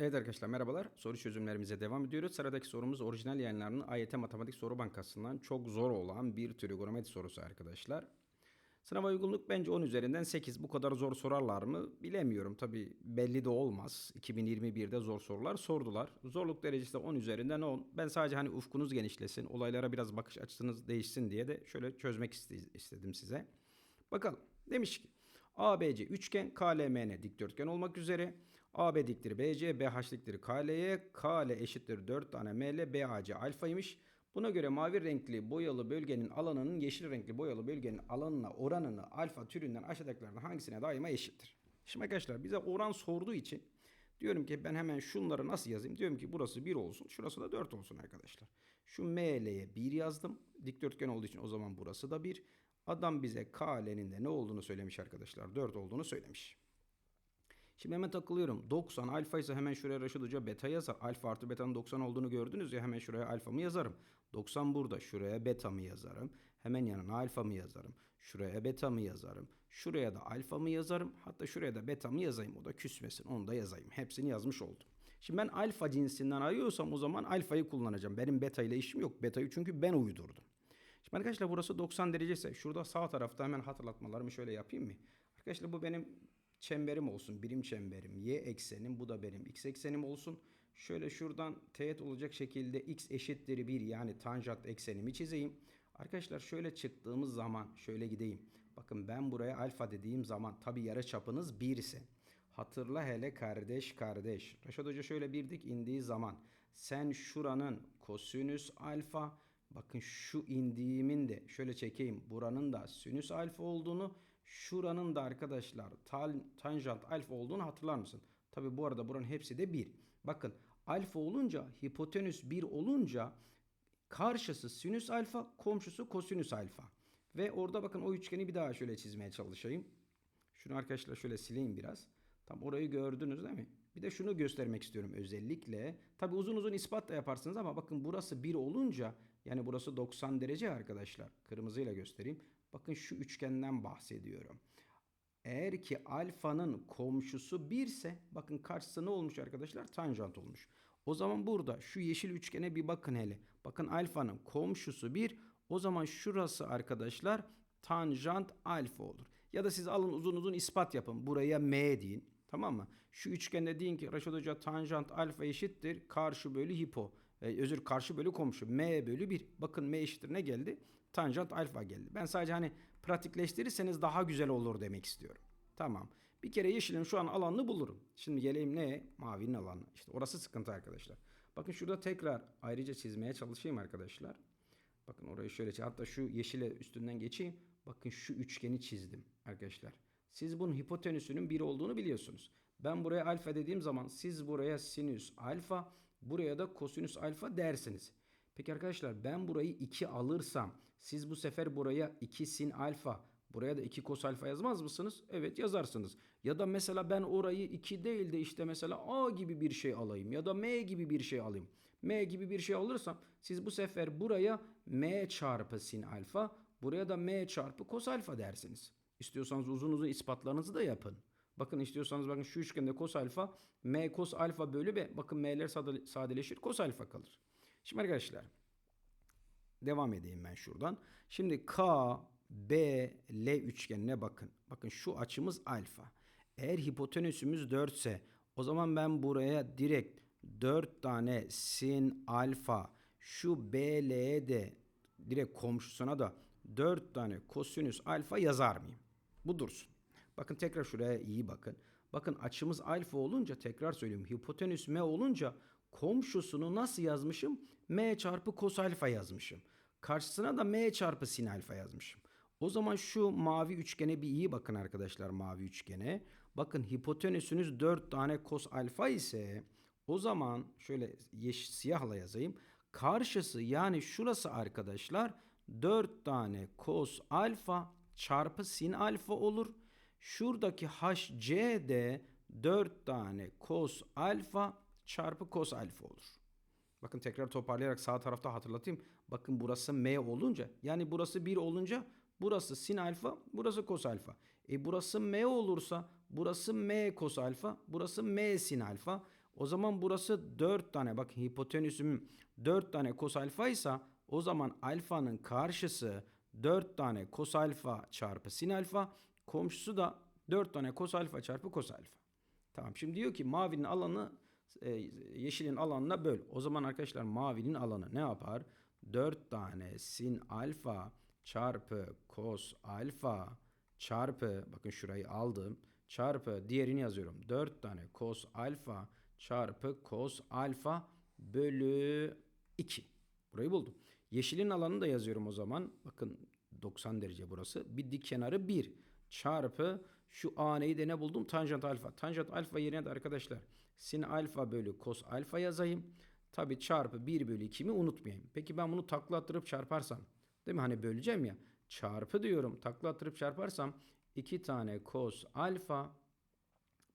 Evet arkadaşlar merhabalar. Soru çözümlerimize devam ediyoruz. Sıradaki sorumuz orijinal yayınlarının AYT Matematik Soru Bankası'ndan çok zor olan bir trigonometri sorusu arkadaşlar. Sınava uygunluk bence 10 üzerinden 8. Bu kadar zor sorarlar mı bilemiyorum. Tabi belli de olmaz. 2021'de zor sorular sordular. Zorluk derecesi de 10 üzerinden 10. Ben sadece hani ufkunuz genişlesin, olaylara biraz bakış açınız değişsin diye de şöyle çözmek iste- istedim size. Bakalım. Demiş ki ABC üçgen KLMN dikdörtgen olmak üzere AB diktir BC, BH diktir KL'ye, KL eşittir 4 tane ML, BAC alfaymış. Buna göre mavi renkli boyalı bölgenin alanının yeşil renkli boyalı bölgenin alanına oranını alfa türünden aşağıdakilerden hangisine daima eşittir? Şimdi arkadaşlar bize oran sorduğu için diyorum ki ben hemen şunları nasıl yazayım? Diyorum ki burası 1 olsun, şurası da 4 olsun arkadaşlar. Şu ML'ye 1 yazdım. Dikdörtgen olduğu için o zaman burası da 1. Adam bize KL'nin de ne olduğunu söylemiş arkadaşlar. 4 olduğunu söylemiş. Şimdi hemen takılıyorum. 90 alfa ise hemen şuraya Raşit Hoca beta yazar. Alfa artı betanın 90 olduğunu gördünüz ya hemen şuraya alfamı yazarım. 90 burada. Şuraya betamı yazarım. Hemen yanına alfamı yazarım. Şuraya betamı yazarım. Şuraya da alfamı yazarım. Hatta şuraya da betamı yazayım. O da küsmesin. Onu da yazayım. Hepsini yazmış oldum. Şimdi ben alfa cinsinden arıyorsam o zaman alfayı kullanacağım. Benim beta ile işim yok. Betayı çünkü ben uydurdum. Şimdi arkadaşlar burası 90 derece ise şurada sağ tarafta hemen hatırlatmalarımı şöyle yapayım mı? Arkadaşlar bu benim çemberim olsun. Birim çemberim. Y eksenim. Bu da benim x eksenim olsun. Şöyle şuradan teğet olacak şekilde x eşittir 1 yani tanjant eksenimi çizeyim. Arkadaşlar şöyle çıktığımız zaman şöyle gideyim. Bakın ben buraya alfa dediğim zaman tabi yarı çapınız 1 ise. Hatırla hele kardeş kardeş. Reşat Hoca şöyle bir dik indiği zaman sen şuranın kosinüs alfa bakın şu indiğimin de şöyle çekeyim buranın da sinüs alfa olduğunu şuranın da arkadaşlar tan tanjant alfa olduğunu hatırlar mısın? Tabi bu arada buranın hepsi de 1. Bakın alfa olunca hipotenüs 1 olunca karşısı sinüs alfa komşusu kosinüs alfa. Ve orada bakın o üçgeni bir daha şöyle çizmeye çalışayım. Şunu arkadaşlar şöyle sileyim biraz. Tam orayı gördünüz değil mi? Bir de şunu göstermek istiyorum özellikle. Tabi uzun uzun ispat da yaparsınız ama bakın burası 1 olunca yani burası 90 derece arkadaşlar. Kırmızıyla göstereyim. Bakın şu üçgenden bahsediyorum. Eğer ki alfanın komşusu 1 ise bakın karşısı ne olmuş arkadaşlar? Tanjant olmuş. O zaman burada şu yeşil üçgene bir bakın hele. Bakın alfanın komşusu 1. O zaman şurası arkadaşlar tanjant alfa olur. Ya da siz alın uzun uzun ispat yapın. Buraya m deyin. Tamam mı? Şu üçgende deyin ki Raşit Hoca tanjant alfa eşittir. Karşı bölü hipo. E, özür karşı bölü komşu. M bölü 1. Bakın M eşittir ne geldi? Tanjant alfa geldi. Ben sadece hani pratikleştirirseniz daha güzel olur demek istiyorum. Tamam. Bir kere yeşilin şu an alanını bulurum. Şimdi geleyim ne? Mavinin alanı. İşte orası sıkıntı arkadaşlar. Bakın şurada tekrar ayrıca çizmeye çalışayım arkadaşlar. Bakın orayı şöyle hatta şu yeşile üstünden geçeyim. Bakın şu üçgeni çizdim arkadaşlar. Siz bunun hipotenüsünün 1 olduğunu biliyorsunuz. Ben buraya alfa dediğim zaman siz buraya sinüs alfa, buraya da kosinüs alfa dersiniz. Peki arkadaşlar ben burayı 2 alırsam siz bu sefer buraya 2 sin alfa, buraya da 2 kos alfa yazmaz mısınız? Evet yazarsınız. Ya da mesela ben orayı 2 değil de işte mesela A gibi bir şey alayım ya da M gibi bir şey alayım. M gibi bir şey alırsam siz bu sefer buraya M çarpı sin alfa, buraya da M çarpı kos alfa dersiniz. İstiyorsanız uzun uzun ispatlarınızı da yapın. Bakın istiyorsanız bakın şu üçgende kos alfa m kos alfa bölü b. Bakın m'ler sade- sadeleşir kos alfa kalır. Şimdi arkadaşlar devam edeyim ben şuradan. Şimdi K, B, L üçgenine bakın. Bakın şu açımız alfa. Eğer hipotenüsümüz 4 ise o zaman ben buraya direkt 4 tane sin alfa şu BL'ye de direkt komşusuna da 4 tane kosinüs alfa yazar mıyım? Bu dursun. Bakın tekrar şuraya iyi bakın. Bakın açımız alfa olunca tekrar söylüyorum. Hipotenüs m olunca komşusunu nasıl yazmışım? m çarpı kos alfa yazmışım. Karşısına da m çarpı sin alfa yazmışım. O zaman şu mavi üçgene bir iyi bakın arkadaşlar mavi üçgene. Bakın hipotenüsünüz 4 tane kos alfa ise o zaman şöyle yeşil siyahla yazayım. Karşısı yani şurası arkadaşlar 4 tane kos alfa çarpı sin alfa olur. Şuradaki HC de 4 tane kos alfa çarpı kos alfa olur. Bakın tekrar toparlayarak sağ tarafta hatırlatayım. Bakın burası M olunca yani burası 1 olunca burası sin alfa burası kos alfa. E burası M olursa burası M kos alfa burası M sin alfa. O zaman burası 4 tane bak hipotenüsüm 4 tane kos alfa ise o zaman alfanın karşısı 4 tane kos alfa çarpı sin alfa komşusu da 4 tane kos alfa çarpı kos alfa. Tamam şimdi diyor ki mavinin alanı e, yeşilin alanına böl. O zaman arkadaşlar mavinin alanı ne yapar? 4 tane sin alfa çarpı kos alfa çarpı bakın şurayı aldım çarpı diğerini yazıyorum. 4 tane kos alfa çarpı kos alfa bölü 2. Burayı buldum. Yeşilin alanını da yazıyorum o zaman. Bakın 90 derece burası. Bir dik kenarı 1 çarpı şu aneyi de ne buldum? Tanjant alfa. Tanjant alfa yerine de arkadaşlar sin alfa bölü kos alfa yazayım. Tabi çarpı 1 bölü 2'mi unutmayayım. Peki ben bunu takla attırıp çarparsam. Değil mi? Hani böleceğim ya. Çarpı diyorum. Takla attırıp çarparsam 2 tane kos alfa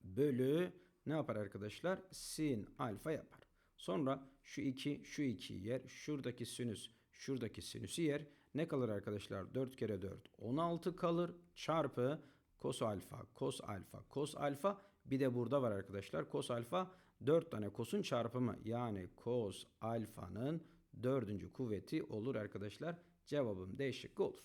bölü ne yapar arkadaşlar? Sin alfa yapar. Sonra şu 2 şu 2 yer. Şuradaki sinüs şuradaki sinüsü yer. Ne kalır arkadaşlar? 4 kere 4 16 kalır. Çarpı kos alfa kos alfa kos alfa. Bir de burada var arkadaşlar. Kos alfa 4 tane kosun çarpımı. Yani kos alfanın dördüncü kuvveti olur arkadaşlar. Cevabım D şıkkı olur.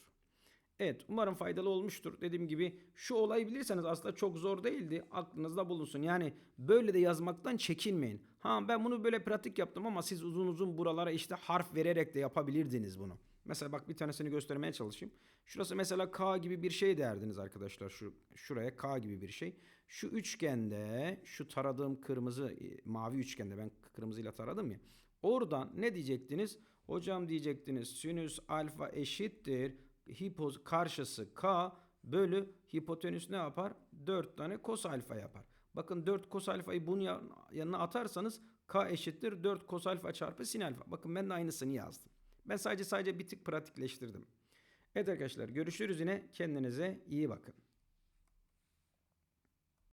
Evet umarım faydalı olmuştur. Dediğim gibi şu olayı bilirseniz aslında çok zor değildi. Aklınızda bulunsun. Yani böyle de yazmaktan çekinmeyin. Ha ben bunu böyle pratik yaptım ama siz uzun uzun buralara işte harf vererek de yapabilirdiniz bunu. Mesela bak bir tanesini göstermeye çalışayım. Şurası mesela K gibi bir şey derdiniz arkadaşlar. Şu şuraya K gibi bir şey. Şu üçgende şu taradığım kırmızı e, mavi üçgende ben kırmızıyla taradım ya. Oradan ne diyecektiniz? Hocam diyecektiniz sinüs alfa eşittir hipoz karşısı k bölü hipotenüs ne yapar? 4 tane kos alfa yapar. Bakın 4 kos alfayı bunun yan- yanına atarsanız k eşittir 4 kos alfa çarpı sin alfa. Bakın ben de aynısını yazdım. Ben sadece sadece bir tık pratikleştirdim. Evet arkadaşlar görüşürüz yine kendinize iyi bakın.